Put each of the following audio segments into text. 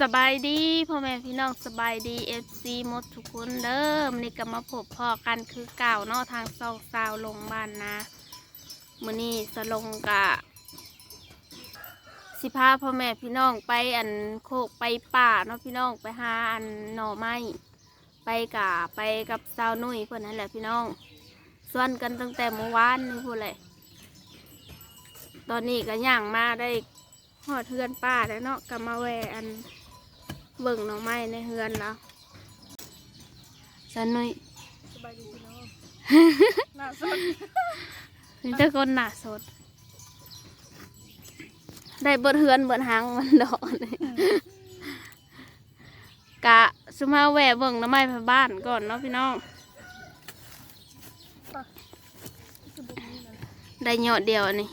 สบายดีพ่อแม่พี่น้องสบายดีเอฟซีหมดทุกคนเด้อมนี่ก็มาพบพ่อกันคือเก่าเนาะทางซองซาวลงบ้านนะมือนี้สลงกะ สิพาพ่อแม่พี่น้องไปอันโคกไปป่าเนาะพี่น้องไปหาอันหน่อไม้ไปกะไปกับสาวนุ่ยเพื่อนนั่นแหละพี่น้องส่วนกันตั้งแต่เมื่อวานนี่พูดเลยตอนนี้ก็ย่างมาได้หอดเทือนป้าแล้วเนาะก็มาแวอัน เบิ่งหน่อไม้ในเฮือนแล้วสาวนุ่ยสบายดีพี่น้องหน้าสดนี่เจ้าคนหนาสด ได้เบิดเฮือนเบิดหางมันดอกนี่กะสมาแหวะเบิ่งหน้ำไม้พบ้านก่อนเนาะพี่น้องคือบุกนี่นะได้เหยอดเดียวนี่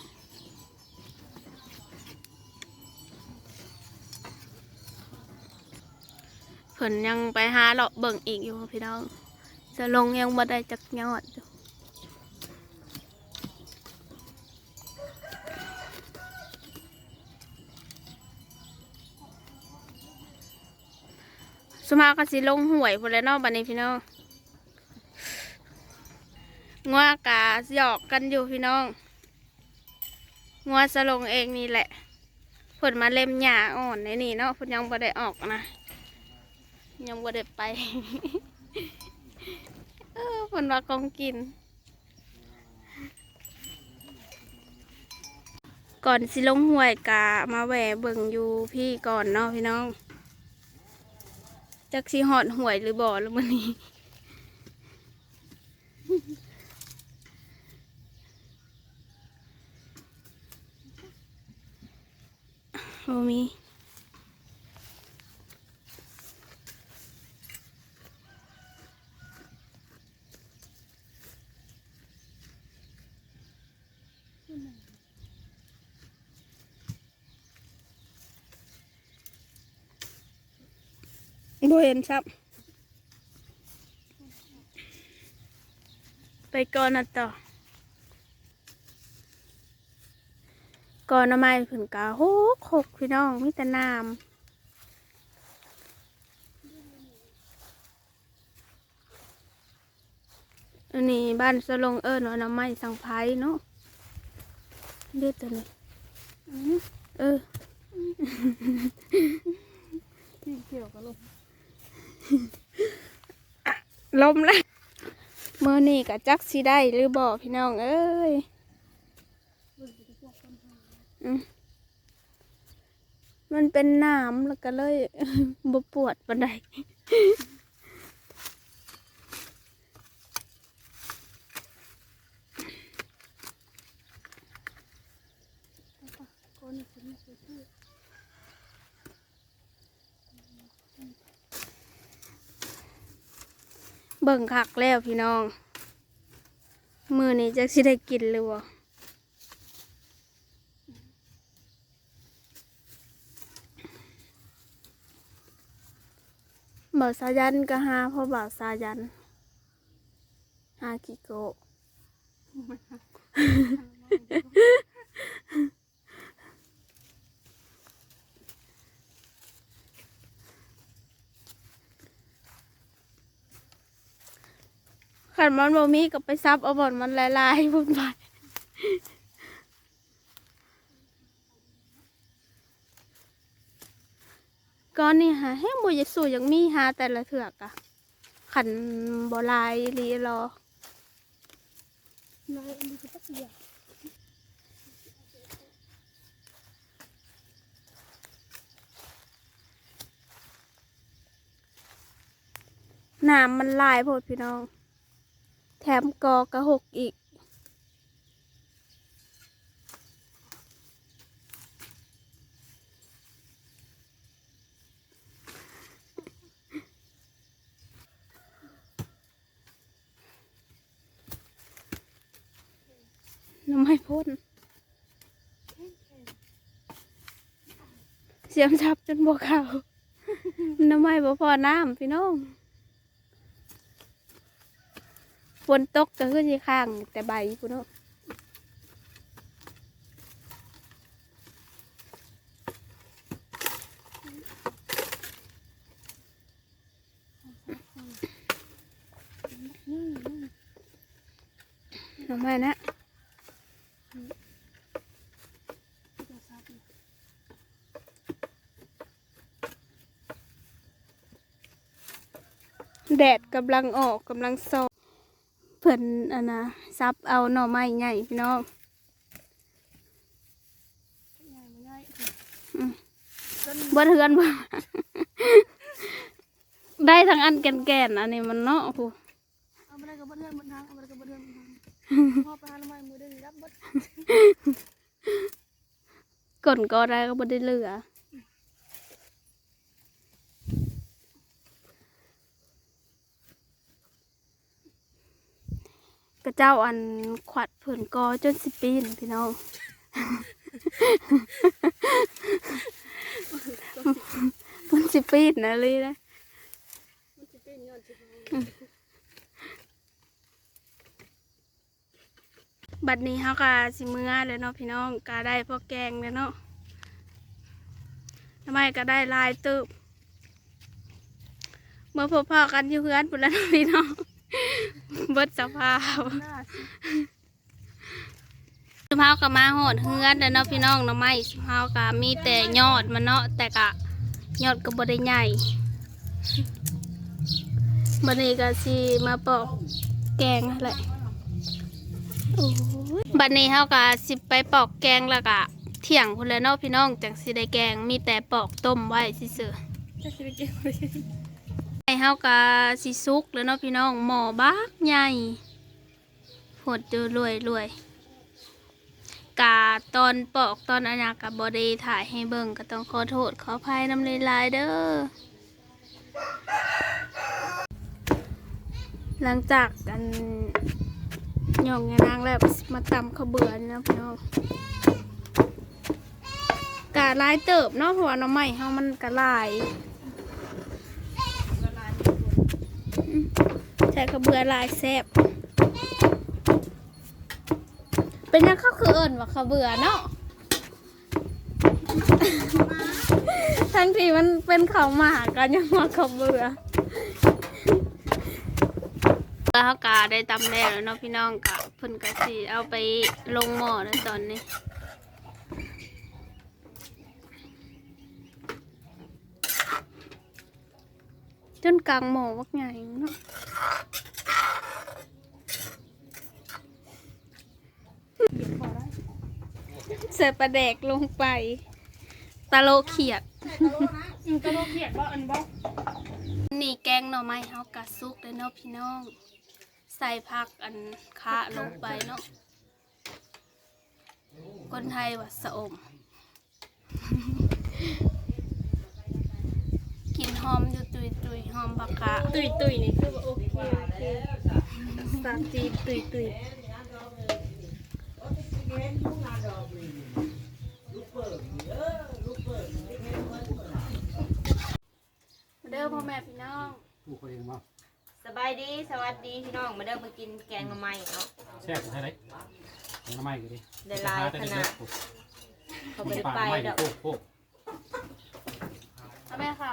พิ่นยังไปหาเลาะเบิ่งอีกอยู่พี่น้อง จะลงยังบ่ได้จักยอดอยู่สมาก็สิลงหวยพุ่นแล้วเนาะบัดนี้พี่น้องงัวกาหยอกกันอยู่พี่น้องงัวสลงเองนี่แหละเพิ่นมาเล่มหญ้าอ่อนในนี่เนาะพิ่นยังบ่ได้ออกนะ ยังบ่ได้ไป เออเพิ่นว่ากองกิน ก่อนสิลงห้วยกะมาแหวเบิ่งอยู่พี่ก่อนเนาะพี่น้องจักสิหอดห่วยหรือบ่แล้วมื้อนี้ โอ้มี บ่เห็นครับ ไปก่อนนะต่อ ก่อนหน้ำไม้ผึ่นกาโหกหกพี่น้องมีแต่น้ำอันนี้บ้านสลงเอิญว่าหน้ำไม้สังไพเนาะเลือดตัวนี้เออ ที่เกี่ยวกับลม ลมแล้วเมื่อนี่กับจักสิได้หรือบอกพี่น้อง เอ้ยมันเป็นน้ำแล้วก็เลยบปวดปันใดก้อนนี้คือไม่ใช่ที่ เบิ่งคักแล้วพี่น้อง มือนี้จักสิได้กินหรือบ่บ่าวสายันก็หาพ่อบ่าวสายันหากิโก ขันมันบ่มีก็ไปซับเอาบ่อนมันลายๆพุ่นไปก้อนนี่หาให้บ่อยสู่อยังมีหาแต่ละเถือกอะขันบ่ลายลีรอน้ำมันลายพดพี่น้อง แถมกอกระหกอีก น้ำไม่พ่นเสียมทับจนบวเขาน้ำไม่บ่พอน้ำพี่น้อง ฝนตกก็ขึ้นที่ข้าง แต่ใบพุ่นเนาะทำไมนะแดดกำลังออกกำลังซอง พิ่นอันนะซับเอาหน่อไม้ใหญ่พี่น้องง่ายง่ายอืมต้นบ่เทือนบ่ได้ทั้งอันแก่นๆอันนี้มันเนาะโอ้โหเอาไปได้กับเพื่อนบนทางเอาไปได้กับเพื่อนบนทางพ่อไปหาทำไมมือได้รับบดก่อนก็ได้ก็บ่ได้เหลือ เจ้าอันขวัดเพิ่นกอจนสิปีนพี่น้องเพิ่นสิปีนนะลยนะมันจะเป็นอดจะบัดนี้เฮาก็สิเมื้อแล้วเนาะพี่น้องก็ได้พอแกงแล้วเนาะทำไมก็ได้ลายตึบเมื่อพบพ่อกันอยู่เพื่อนพุ่นแล้วพี่น้อง เบิดสภาพหน้าสิสุภาพก็มาโหดเฮือนแล้วเนาะพี่น้องเนาะไม่สุภาพก็มีแต่ยอดมันเนาะแต่กะยอดก็บ่ได้ใหญ่บัดนี้ก็สิมาปอกแกงนั่นแหละโอ้ยบัดนี้เฮาก็สิไปปอกแกงแล้วก็เที่ยงพุ่นแหล้วเนาะพี่น้องจังสิได้แกงมีแต่ปอกต้มไว้ซื่อๆจะสิ ไปเก็บไว้ไอเฮากะสิซุกแล้วเนาะพี่น้องหมอบักใหญ่หดอยู่รวยรวยกาตอนปอกตอนอนนากะบอดีถ่ายให้เบิ่งก็ต้องขอโทษขออภัยน้ำลายเด้อหลังจากกันหย่องยานางแล้วมาตำข้าวเบื่อนนะพี่น้องกะลายเติบเนาะเพราะว่าหน้ำใหม่เฮามันกะลาย ใส่กระเบือลายแซบเป็นยังเขาคือเอิญว่าเขาเบื่อเนาะทั้งที่มันเป็นเขาวหมากันยังว่าเขาเบื่อแล้วเขากาได้ตำแล้วเนาะพี่น้องกะเพิ่นกะสิเอาไปลงหม้อแล้วตอนนี้ จนกลางหม้อวักใหญ่เนาะเหยียบพอได้ใส่ปลาแดกลงไปตะโลเขียดอืมกระโดดเหยียบบ่อันบ่นี่แกงหน่อไม้เฮากะซุกเลยเนาะพี่น้อง ใส่ผักอันคะลงไปเนาะคนไทยว่าสะอม กินหอมอยู่ตุยตุยๆหอมผักคะตุยตุยนี่คือว่าโอเคโอเคสามจีตุยตุยเด้อพ่อแม่พี่น้องผู้คนเองว่าสบายดีสวัสดีพี่น้องมาเดินมากินแกงหน่อไม้เนาะแซ่บใช่ไหมยังน้ำไม้กันดิได้หลายขนาดเขาไปไปดอกโอ้โหพ่อแม่ค่ะ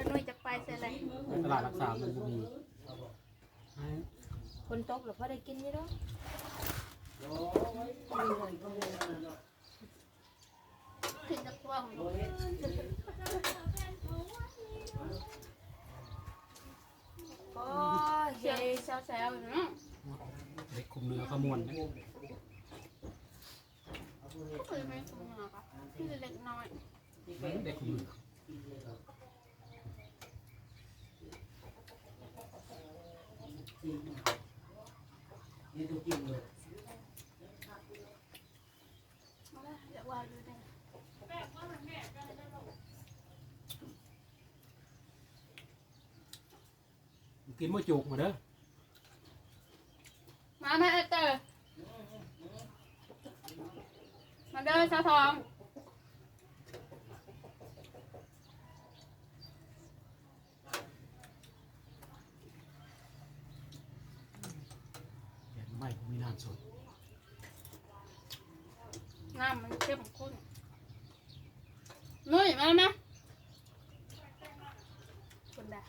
เส้นนุ่ยจะไปเส้นอะไรตลาดรักษามมันมีคนตกหรือพ่อได้กินอยี่ดอกขึ้นจากวของโอ้เสียแซวๆอยู่เนาะเด็กคุมเนื้อขมวนนะก็เคยไม่คุ้มหรอค่ะที่เล็กน้อยเด็กคุมเนื้อ เดี๋ยวว่าดูได้ กินมะจุกมาเด้อ มาแม่เตอร์มาเดินสะทอง เห็นไม่ผมมีน้ำสด น้ำมันเข้มข้นนุ่ยมาไหมคนดา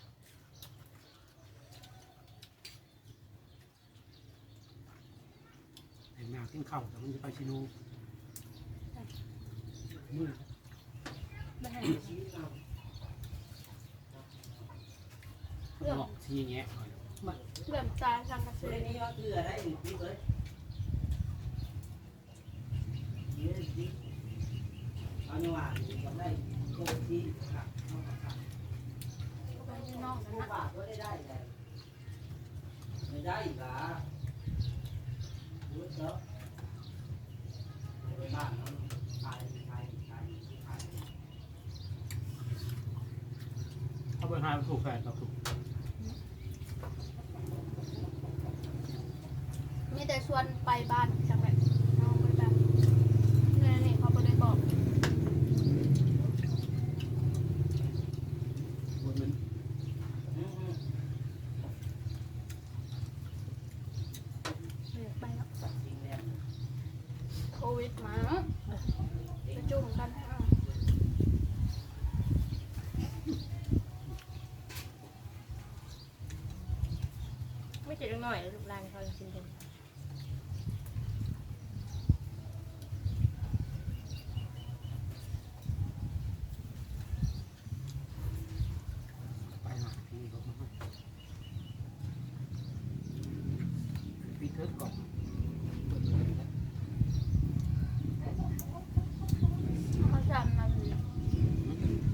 กินข้าวแต่มันจะไปชิโนมือไม่ให้หลอกชี้แงะก่อนมาเริ่มตายทางกระสือไปข้างนอกนั่นนะไม่ได้หรอรู้เถอะบ้านนั้นขายขายขายขาย เข้าไปหาถูกแฟนเราถูกมีแต่ชวนไปบ้านจังแบบน้องไปแบบนี่นี่เขาบ่ได้บอก บนมัน อืมอืม ไม่อยากไปแล้ว จริงแล้ว โควิดมาไปจุ่มกันอ้าว ไม่เจ็บ หน่อยลูกหลานเขาจริงๆ ไปหาที่เขามาปีเทิร์ดก่อน เขาจำมาสิ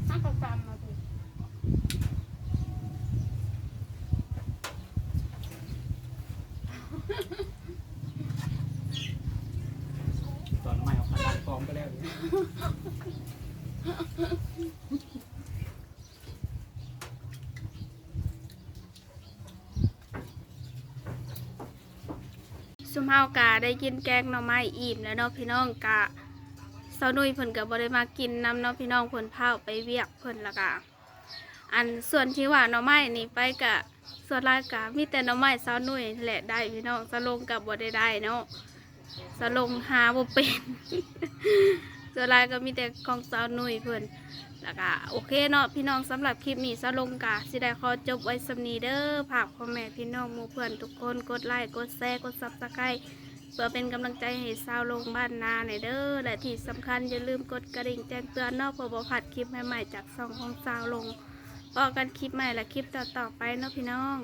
ถ้าเขาจำมาสิ ตอนใหม่ออกมาฟอ ร์มไปแล้วเนี่ยสุมเฮากะได้กินแกงหน่อไม้อิ่มแล้วเนาะพี่น้องกะเซานุ่ยเพิ่นก็บ่ได้มากินน้ำเนาะพี่น้องเพิ่นพาไปเวียกเพิ่นละกะอันส่วนที่ว่าหน่อไม้นี่ไปกะส่วนหลายกะมีแต่หน่อไม้เซานุ่ยแหละได้พี่น้องสลงกับบ่ได้ได้เนาะสลงหาบ่เป็น ส่วนลายก็มีแต่ของเซานุยเพิ่อนแล้วก็โอเคเนาะพี่น้องสำหรับคลิปนี้สลงกะสิได้ขอจบไว้สำนีเด้อฝากพ่อแม่พี่น้องหมู่เพื่อนทุกคนกดไลค์กดแชร์กด Subscribe เพื่อเป็นกำลังใจให้สาวลงบ้านนาในอยเด้อและที่สำคัญอย่าลืมกดกระดิ่งแจ้งเตือนเนอกเพื่อบ่พลาดคลิปใหม่ๆจากช่องของสาวลงพอกันคลิปใหม่และคลิปต่อๆไปเนาะพี่น้อง